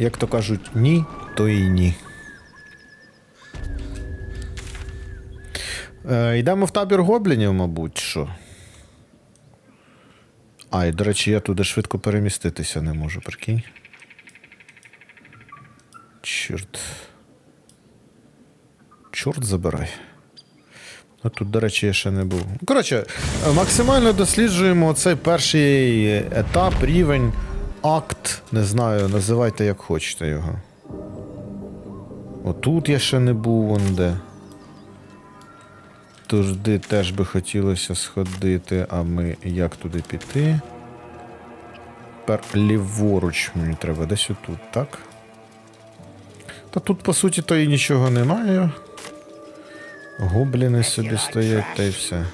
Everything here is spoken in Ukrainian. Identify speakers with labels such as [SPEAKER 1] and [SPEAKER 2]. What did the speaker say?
[SPEAKER 1] Як то кажуть, ні, то і ні. Е, йдемо в табір гоблінів, мабуть, що. А, і, до речі, я туди швидко переміститися не можу, прикинь. Чорт. Чорт забирай. А тут, до речі, я ще не був. Коротше, е, максимально досліджуємо цей перший етап, рівень, акт, не знаю, називайте як хочете його. Отут я ще не був вон де. Туди теж би хотілося сходити, а ми як туди піти? Тепер ліворуч мені треба десь отут, так? Та тут, по суті, то і нічого немає. Гобліни собі стоять та й все.